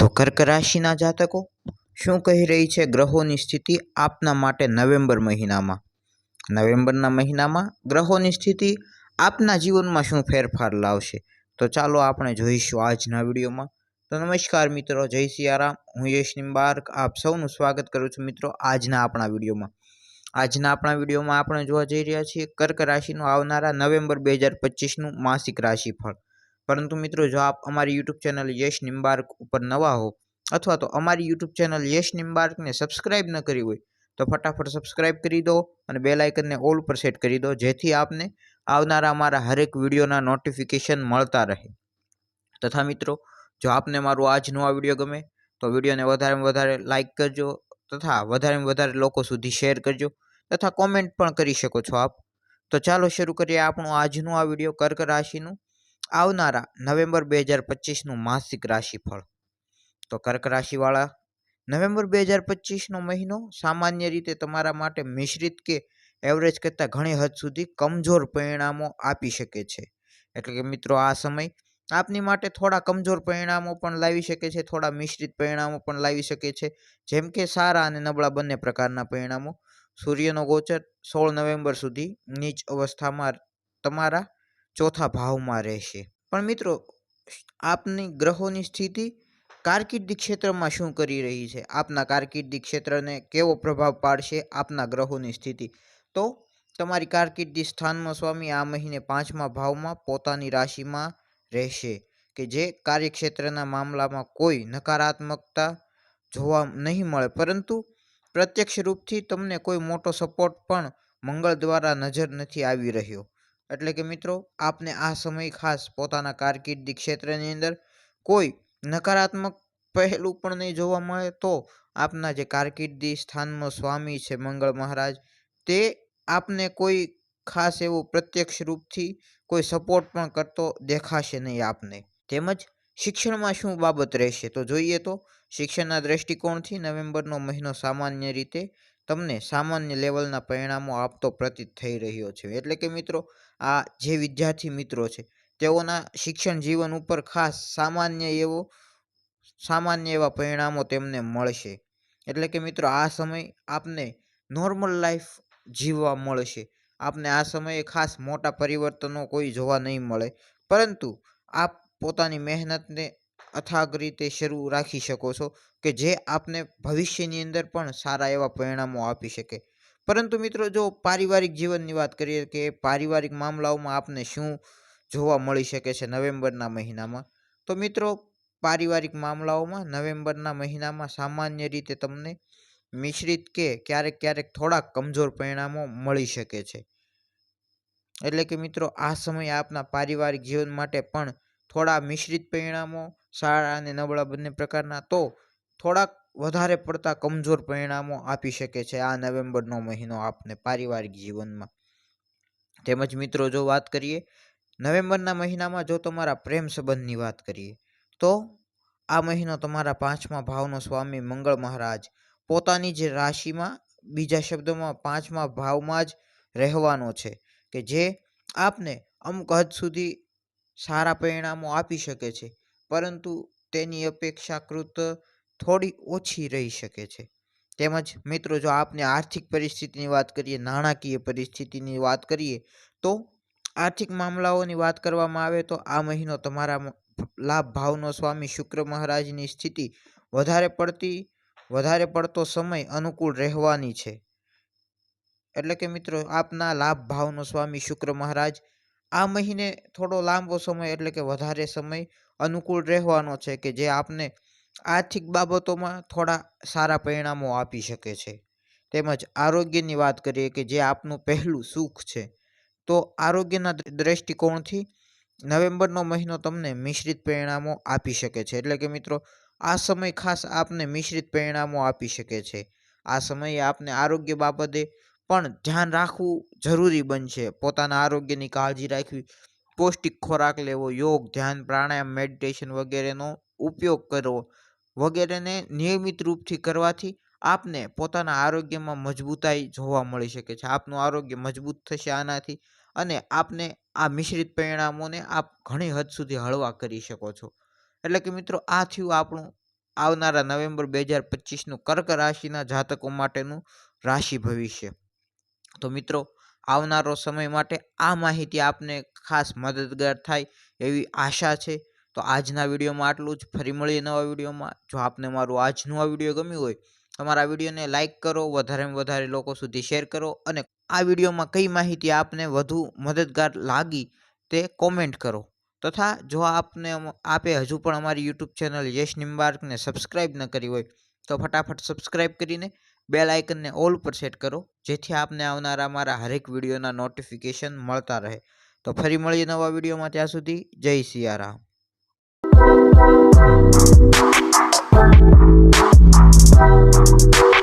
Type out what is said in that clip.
તો કર્ક રાશિના જાતકો શું કહી રહી છે ગ્રહોની સ્થિતિ આપના માટે નવેમ્બર મહિનામાં? નવેમ્બરના મહિનામાં ગ્રહોની સ્થિતિ આપના જીવનમાં શું ફેરફાર લાવશે? તો ચાલો આપણે જોઈશું આજના વિડીયોમાં. તો નમસ્કાર મિત્રો, જય સિયારામ. હું યશ નિમ્બાર્ક આપ સૌનું સ્વાગત કરું છું મિત્રો આજના આપણા વિડીયોમાં. આજના આપણા વિડીયોમાં આપણે જોવા જઈ રહ્યા છીએ કર્ક રાશિનું આવનારા નવેમ્બર બે હજાર પચીસનું માસિક રાશિફળ. પરંતુ મિત્રો, જો આપ અમારી યુટ્યુબ ચેનલ યશ નિમ્બાર્ક ઉપર નવા હો અથવા તો અમારી યુટ્યુબ ચેનલ યશ નિમ્બાર્કને સબસ્ક્રાઇબ ન કરી હોય, તો ફટાફટ સબસ્ક્રાઇબ કરી દો અને બેલ આઇકનને ઓલ પર સેટ કરી દો, જેથી આપને આવનારા અમારા હરેક વિડીયોના નોટિફિકેશન મળતા રહે. તથા મિત્રો, જો આપને મારું આજનો આ વીડિયો ગમે, તો વિડીયોને વધારેમાં વધારે લાઇક કરજો તથા વધારેમાં વધારે લોકો સુધી શેર કરજો તથા કોમેન્ટ પણ કરી શકો છો આપ. તો ચાલો શરૂ કરીએ આપણું આજનું આ વીડિયો કર્ક રાશિનું. આવનારા નવેમ્બર બે હજાર પચીસનું માસિક રાશિફળ. તો કર્ક રાશિવાળા, નવેમ્બર બે હજાર પચીસનો મહિનો સામાન્ય રીતે તમારા માટે મિશ્રિત કે એવરેજ કરતાં ઘણી હદ સુધી કમજોર પરિણામો આપી શકે છે. એટલે કે મિત્રો, આ સમય આપની માટે થોડા કમજોર પરિણામો પણ લાવી શકે છે, થોડા મિશ્રિત પરિણામો પણ લાવી શકે છે. જેમ કે સારા અને નબળા બંને પ્રકારના પરિણામો. સૂર્યનો ગોચર સોળ નવેમ્બર સુધી નીચ અવસ્થામાં તમારા ચોથા ભાવમાં રહેશે. પણ મિત્રો, આપની ગ્રહોની સ્થિતિ કારકિર્દી ક્ષેત્રમાં શું કરી રહી છે? આપના કારકિર્દી ક્ષેત્રને કેવો પ્રભાવ પાડશે આપના ગ્રહોની સ્થિતિ? તો તમારી કારકિર્દી સ્થાનમાં સ્વામી, આ મહિને પાંચમા ભાવમાં પોતાની રાશિમાં રહેશે કે જે કાર્યક્ષેત્રના મામલામાં કોઈ નકારાત્મકતા જોવા નહીં મળે. પરંતુ પ્રત્યક્ષ રૂપથી તમને કોઈ મોટો સપોર્ટ પણ મંગળ દ્વારા નજર નથી આવી રહ્યો. એટલે કે મિત્રો, આપને આ સમય ખાસ પોતાના કારકિર્દી ક્ષેત્રની અંદર કોઈ નકારાત્મક પહેલું પણ નહીં જોવા મળે તો આપના જે કારકિર્દી સ્થાનનો સ્વામી છે મંગળ મહારાજ, તે આપને કોઈ ખાસ એવું પ્રત્યક્ષ રૂપથી કોઈ સપોર્ટ પણ કરતો દેખાશે નહીં આપને. તેમજ શિક્ષણમાં શું બાબત રહેશે? તો જોઈએ તો શિક્ષણના દ્રષ્ટિકોણથી નવેમ્બરનો મહિનો સામાન્ય રીતે તમને સામાન્ય લેવલના પરિણામો આપતો પ્રતીત થઈ રહ્યો છે. એટલે કે મિત્રો, આ જે વિદ્યાર્થી મિત્રો છે, તેઓના શિક્ષણ જીવન ઉપર ખાસ સામાન્ય એવો, સામાન્ય એવા પરિણામો તેમને મળશે. એટલે કે મિત્રો, આ સમય આપને નોર્મલ લાઈફ જીવવા મળશે. આપને આ સમયે ખાસ મોટા પરિવર્તનો કોઈ જોવા નહીં મળે. પરંતુ આપ પોતાની મહેનતને અથાગ રીતે શરૂ રાખી શકો છો કે જે આપને ભવિષ્યની અંદર પણ સારા એવા પરિણામો આપી શકે. પરંતુ મિત્રો, જો પારિવારિક જીવનની વાત કરીએ કે પારિવારિક મામલાઓમાં આપને શું જોવા મળી શકે છે નવેમ્બરના મહિનામાં, તો મિત્રો, પારિવારિક મામલાઓમાં નવેમ્બરના મહિનામાં સામાન્ય રીતે તમને મિશ્રિત કે ક્યારેક ક્યારેક થોડાક કમજોર પરિણામો મળી શકે છે. એટલે કે મિત્રો, આ સમય આપના પારિવારિક જીવન માટે પણ થોડા મિશ્રિત પરિણામો સારા અને નબળા બંને પ્રકારના, તો થોડાક વધારે પડતા કમજોર પરિણામો આપી શકે છે આ નવેમ્બરનો મહિનો આપને પારિવારિક જીવનમાં. તેમજ મિત્રો, જો વાત કરીએ, નવેમ્બરના મહિનામાં જો તમારા પ્રેમ સંબંધની વાત કરીએ, તો આ મહિનો તમારા પાંચમા ભાવનો સ્વામી મંગળ મહારાજ પોતાની જે રાશિમાં બીજા શબ્દોમાં પાંચમા ભાવમાં જ રહેવાનો છે કે જે આપને અમુક હદ સુધી સારા પરિણામો આપી શકે છે. પરંતુ તેની અપેક્ષાકૃત થોડી ઓછી રહી શકે છે. તેમજ, મિત્રો, જો આપને આર્થિક પરિસ્થિતિની વાત કરીએ, નાણાકીય પરિસ્થિતિની વાત કરીએ, તો આર્થિક મામલાઓની વાત કરવામાં આવે તો આ મહિનો તમારા લાભ ભાવનો સ્વામી શુક્ર મહારાજની સ્થિતિ વધારે પડતી, વધારે પડતો સમય અનુકૂળ રહેવાની છે. એટલે કે, મિત્રો, આપના લાભ ભાવનો સ્વામી શુક્ર મહારાજ આ મહિને થોડો લાંબો સમય એટલે કે વધારે સમય અનુકૂળ રહેવાનો છે કે જે આપને આર્થિક બાબતોમાં થોડા સારા પરિણામો આપી શકે છે. તેમજ આરોગ્યની વાત કરીએ કે જે આપનું પહેલું સુખ છે, તો આરોગ્યના દ્રષ્ટિકોણથી નવેમ્બરનો મહિનો તમને મિશ્રિત પરિણામો આપી શકે છે. એટલે કે મિત્રો, આ સમય ખાસ આપને મિશ્રિત પરિણામો આપી શકે છે. આ સમયે આપને આરોગ્ય બાબતે પણ ધ્યાન રાખવું જરૂરી બનશે. પોતાના આરોગ્યની કાળજી રાખવી પૌષ્ટિક ખોરાક લેવો, યોગ, ધ્યાન, પ્રાણાયામ મેડિટેશન વગેરેનો ઉપયોગ કરવો વગેરેને નિયમિત રૂપથી કરવાથી આપને પોતાના આરોગ્યમાં મજબૂતાઈ જોવા મળી શકે છે. આપનું આરોગ્ય મજબૂત થશે આનાથી અને આપને આ મિશ્રિત પરિણામોને આપ ઘણી હદ સુધી હળવા કરી શકો છો. એટલે કે મિત્રો, આ થયું આપણું આવનારા નવેમ્બર બે હજાર પચીસનું કર્ક રાશિના જાતકો માટેનું રાશિ ભવિષ્ય. તો મિત્રો આવનારો સમય માટે આ માહિતી આપને ખાસ મદદગાર થાય એવી આશા છે. તો આજના વિડીયોમાં આટલું જ. ફરી મળીએ નવા વિડીયોમાં. જો આપને મારું આજનું આ વીડિયો ગમ્યું હોય, તો મારા વિડીયોને લાઇક કરો, વધારેમાં વધારે લોકો સુધી શેર કરો અને આ વિડીયોમાં કઈ માહિતી આપને વધુ મદદગાર લાગી તે કોમેન્ટ કરો. તથા જો આપને આપે હજુ પણ અમારી યુટ્યુબ ચેનલ યશ નિમ્બાર્કને સબસ્ક્રાઇબ ન કરી હોય, તો ફટાફટ સબસ્ક્રાઇબ કરીને બેલ આઇકનને ઓલ પર સેટ કરો, જેથી આપને આવનારા મારા હરેક વિડીયોના નોટિફિકેશન મળતા રહે તો ફરી મળીએ નવા વિડીયોમાં ત્યાં સુધી, જય સિયારામ Thank you.